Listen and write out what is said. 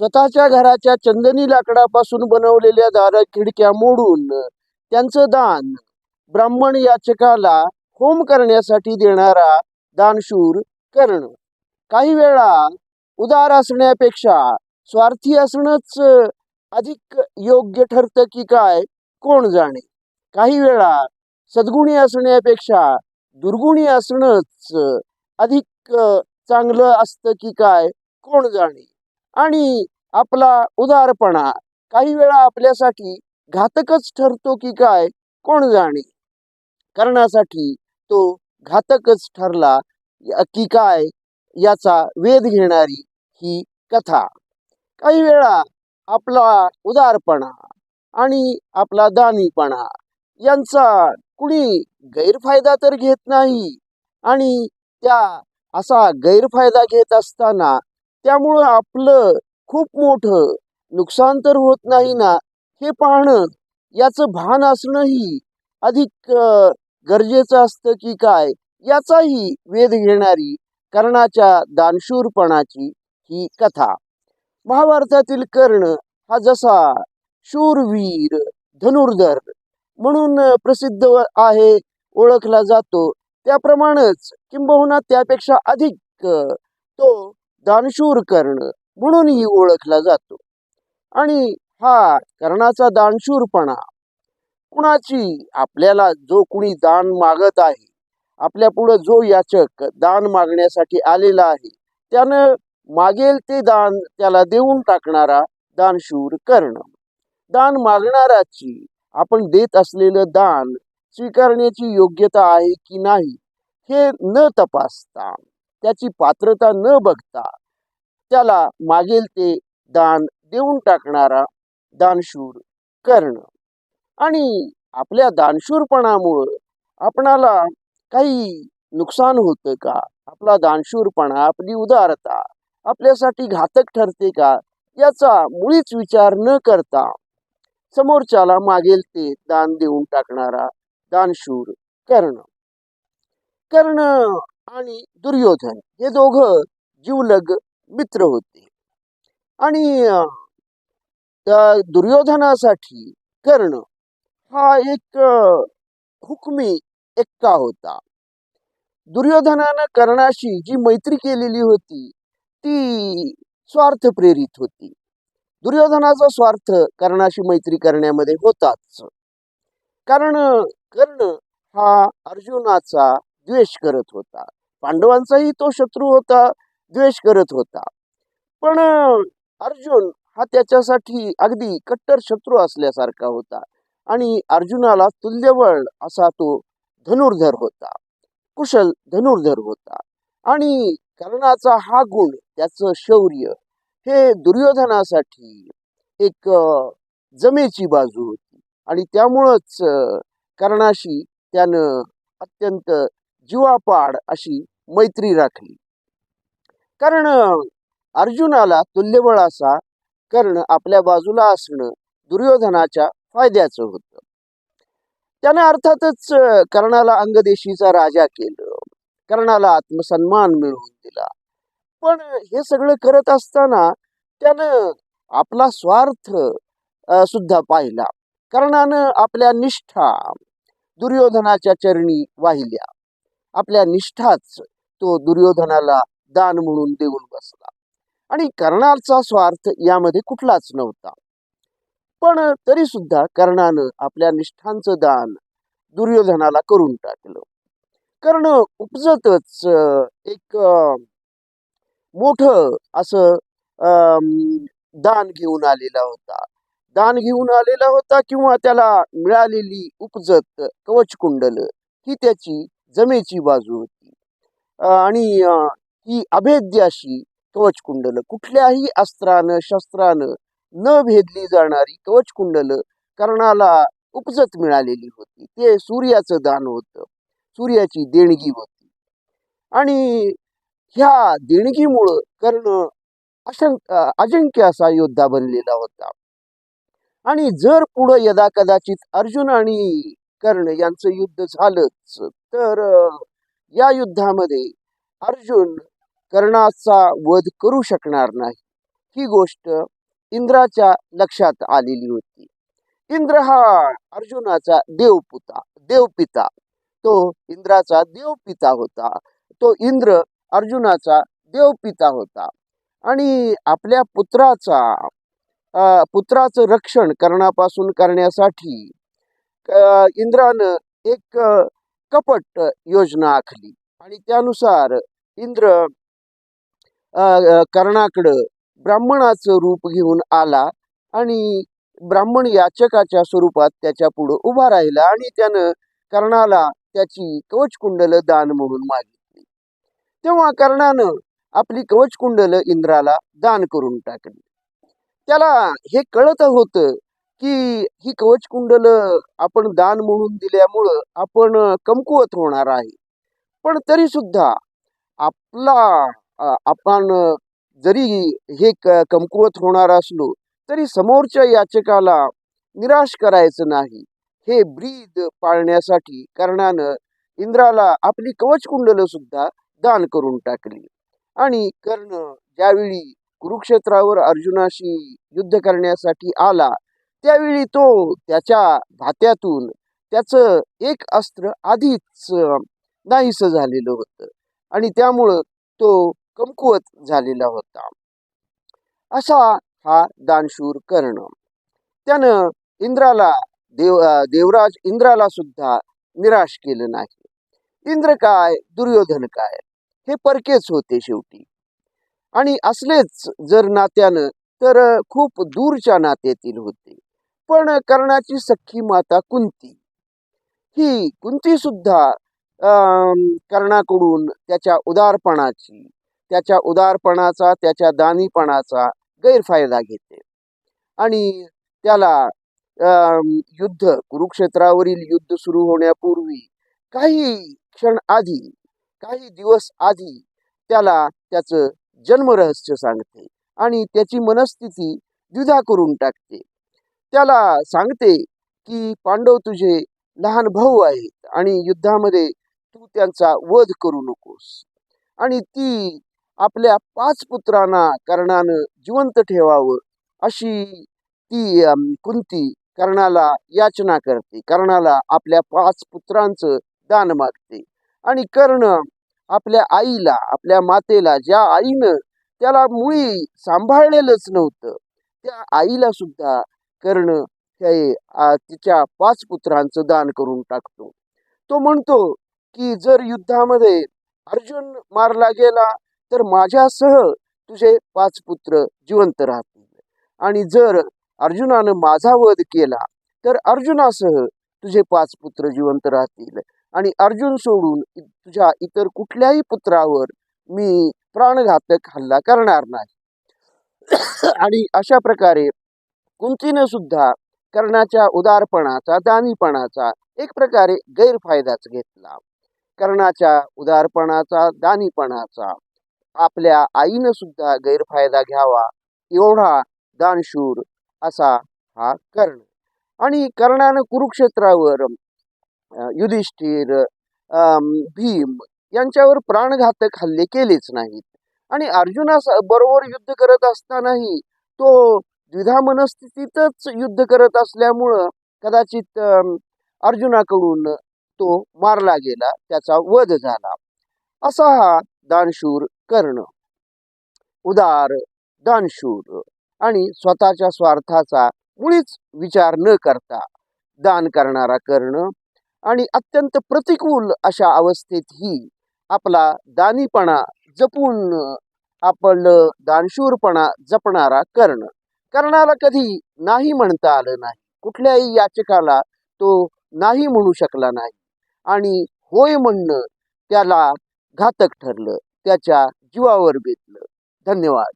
स्वतःच्या घराच्या चंदनी लाकडापासून बनवलेल्या दारा खिडक्या मोडून त्यांचं दान ब्राह्मण याचकाला होम करण्यासाठी देणारा दानशूर कर्ण. काही वेळा उदार असण्यापेक्षा स्वार्थी असणंच अधिक योग्य ठरतं की काय कोण जाणे. काही वेळा सद्गुणी असण्यापेक्षा दुर्गुणी असणंच अधिक चांगलं असतं की काय कोण जाणे. आणि आपला उदारपणा. काही वेळा आपल्यासाठी घातकच ठरतो की काय कोण जाणे? करण्यासाठी तो घातकच ठरला की काय याचा वेध घेणारी ही कथा. काही वेळा आपला उदारपणा आणि आपला दानीपणा यांचा कुणी गैरफायदा तर घेत नाही आणि त्या असा गैरफायदा घेत असताना त्यामुळं आपलं खूप मोठं नुकसान तर होत नाही ना हे पाहणं याचं भान असणंही अधिक गरजेचं असतं की काय याचाही वेध घेणारी कर्णाच्या दानशूरपणाची ही कथा. महाभारतातील कर्ण हा जसा शूरवीर धनुर्धर म्हणून प्रसिद्ध आहे ओळखला जातो त्याप्रमाणेच किंबहुना त्यापेक्षा अधिक तो दानशूर कर्ण म्हणूनही ओळखला जातो. आणि हा कर्णाचा दानशूरपणा कुणाची? आपल्याला जो कुणी दान मागत आहे आपल्या पुढं जो याचक दान मागण्यासाठी आलेला आहे त्यानं मागेल ते दान त्याला देऊन टाकणारा दानशूर कर्ण. दान मागणाराची आपण देत असलेलं दान स्वीकारण्याची योग्यता आहे की नाही हे न तपासता त्याची पात्रता न बघता त्याला मागेल ते दान देऊन टाकणारा दानशूर कर्ण. आणि आपल्या दानशूरपणामुळं आपणाला काही नुकसान होतं का? आपला दानशूरपणा आपली उदारता आपल्यासाठी घातक ठरते का? याचा मुळीच विचार न करता समोरच्याला मागेल ते दान देऊन टाकणारा दानशूर कर्ण. कर्ण आणि दुर्योधन हे दोघं जीवलग मित्र होते. आणि दुर्योधनासाठी कर्ण हा एक हुकमी एक्का होता. दुर्योधनानं कर्णाशी जी मैत्री केलेली होती ती स्वार्थ प्रेरित होती. दुर्योधनाचा स्वार्थ कर्णाशी मैत्री करण्यामध्ये होताच. कारण कर्ण हा अर्जुनाचा द्वेष करत होता. पांडवांचाही तो शत्रू होता द्वेष करत होता. पण अर्जुन हा त्याच्यासाठी अगदी कट्टर शत्रू असल्यासारखा होता आणि अर्जुनाला तुल्यबळ असा तो धनुर्धर होता कुशल धनुर्धर होता आणि कर्णाचा हा गुण त्याचं शौर्य हे दुर्योधनासाठी एक जमेची बाजू होती आणि त्यामुळंच कर्णाशी त्यानं अत्यंत जीवापाड अशी मैत्री राखली. कारण अर्जुनाला तुल्यबळ असा कर्ण आपल्या बाजूला असणं दुर्योधनाच्या फायद्याचं होतं. त्याने अर्थातच कर्णाला अंगदेशीचा राजा केलं. कर्णाला आत्मसन्मान मिळवून दिला. पण हे सगळं करत असताना त्यानं आपला स्वार्थ सुद्धा पाहिला. कर्णानं आपल्या निष्ठा दुर्योधनाच्या चरणी वाहिल्या. आपल्या निष्ठाच तो दुर्योधनाला दान म्हणून देऊन बसला. आणि कर्णाचा स्वार्थ यामध्ये कुठलाच नव्हता. पण तरी सुद्धा कर्णानं आपल्या निष्ठांचं दान दुर्योधनाला करून टाकलं. कर्ण उपजतच एक मोठ असं अं, दान घेऊन आलेला होता. दान घेऊन आलेला होता किंवा त्याला मिळालेली उपजत कवचकुंडल ही त्याची जमेची बाजू होती. आणि ही अभेद्य अशी कवचकुंडल कुठल्याही अस्त्रानं शस्त्रानं न भेदली जाणारी कवचकुंडल कर्णाला उपजत मिळालेली होती. ते सूर्याचं दान होतं. सूर्याची देणगी होती. आणि ह्या देणगीमुळं कर्ण अशंक अजिंक्य असा योद्धा बनलेला होता. आणि जर पुढं यदा कदाचित अर्जुन आणि कर्ण यांचं युद्ध झालंच तर या युद्धामध्ये अर्जुन कर्णाचा वध करू शकणार नाही. ही गोष्ट इंद्राच्या लक्षात आलेली होती. इंद्र हा अर्जुनाचा देवपुता देवपिता. तो इंद्राचा देवपिता होता. तो इंद्र अर्जुनाचा देवपिता होता. आणि आपल्या पुत्राचा पुत्राचं रक्षण करण्यापासून करण्यासाठी इंद्रानं एक कपट योजना आखली. आणि त्यानुसार इंद्र कर्णाकडं ब्राह्मणाचं रूप घेऊन आला आणि ब्राह्मण याचकाच्या स्वरूपात त्याच्या पुढं उभा राहिला आणि त्यानं कर्णाला त्याची कवचकुंडल दान म्हणून मागितली. तेव्हा कर्णानं आपली कवचकुंडल इंद्राला दान करून टाकली. त्याला हे कळत होतं की ही कवचकुंडल आपण दान म्हणून दिल्यामुळं आपण कमकुवत होणार आहे. पण तरी सुद्धा आपला आपण जरी हे क कमकुवत होणार असलो तरी समोरच्या याचकाला निराश करायचं नाही. हे ब्रीद पाळण्यासाठी कर्णानं इंद्राला आपली कवचकुंडल सुद्धा दान करून टाकली. आणि कर्ण ज्यावेळी कुरुक्षेत्रावर अर्जुनाशी युद्ध करण्यासाठी आला त्यावेळी तो त्याच्या धात्यातून त्याचं एक अस्त्र आधीच अ, नाहीसं झालेलं होतं. आणि त्यामुळं तो कमकुवत झालेला होता. असा हा दानशूर कर्ण. त्यानं इंद्राला देव देवराज इंद्राला सुद्धा निराश केलं नाही. इंद्र काय? दुर्योधन काय? हे परकेच होते शेवटी. आणि असलेच जर नात्यानं तर खूप दूरच्या नात्यातील होते. पण कर्णाची सख्खी माता कुंती. ही कुंती सुद्धा अं, कर्णाकडून त्याच्या उदारपणाची त्याच्या उदारपणाचा त्याच्या दानीपणाचा गैरफायदा घेते. आणि त्याला अं, युद्ध कुरुक्षेत्रावरील युद्ध सुरू होण्यापूर्वी काही क्षण आधी काही दिवस आधी त्याला त्याचं जन्मरहस्य सांगते आणि त्याची मनस्थिती द्विधा करून टाकते. त्याला सांगते की पांडव तुझे लहान भाऊ आहेत आणि युद्धामध्ये तू त्यांचा वध करू नकोस. आणि ती आपल्या पाच पुत्रांना कर्णानं जिवंत ठेवावं अशी ती कुंती कर्णाला याचना करते. कर्णाला आपल्या पाच पुत्रांचं दान मागते. आणि कर्ण आपल्या आईला आपल्या मातेला ज्या आईनं त्याला मुळी सांभाळलेलंच नव्हतं त्या आईला सुद्धा कर्ण हे तिच्या पाच पुत्रांचं दान करून टाकतो. तो म्हणतो की जर युद्धामध्ये अर्जुन मारला गेला तर माझ्यासह तुझे पाच पुत्र जिवंत राहतील. आणि जर अर्जुनानं माझा वध केला तर अर्जुनासह तुझे पाच पुत्र जिवंत राहतील. आणि अर्जुन सोडून तुझ्या इतर कुठल्याही पुत्रावर मी प्राणघातक हल्ला करणार नाही. आणि अशा प्रकारे कुंतीनं सुद्धा कर्णाच्या उदारपणाचा दानीपणाचा एक प्रकारे गैरफायदाच घेतला. कर्णाच्या उदारपणाचा दानीपणाचा आपल्या आईनं सुद्धा गैरफायदा घ्यावा एवढा दानशूर असा हा कर्ण. आणि कर्णानं कुरुक्षेत्रावर युधिष्ठिर अं, भीम यांच्यावर प्राणघातक हल्ले केलेच नाहीत. आणि अर्जुना बरोबर युद्ध करत असतानाही तो द्विधा मनस्थितीतच युद्ध करत असल्यामुळं कदाचित अर्जुनाकडून तो मारला गेला त्याचा वध झाला. असा हा दानशूर कर्ण. उदार दानशूर आणि स्वतःच्या स्वार्थाचा मुळीच विचार न करता दान करणारा कर्ण आणि अत्यंत प्रतिकूल अशा अवस्थेतही आपला दानीपणा जपून आपण दानशूरपणा जपणारा कर्ण. कर्णाला कधी नाही म्हणता आलं नाही. कुठल्याही याचकाला तो नाही म्हणू शकला नाही. आणि होय म्हणणं त्याला घातक ठरलं त्याच्या जीवावर बेतलं. धन्यवाद.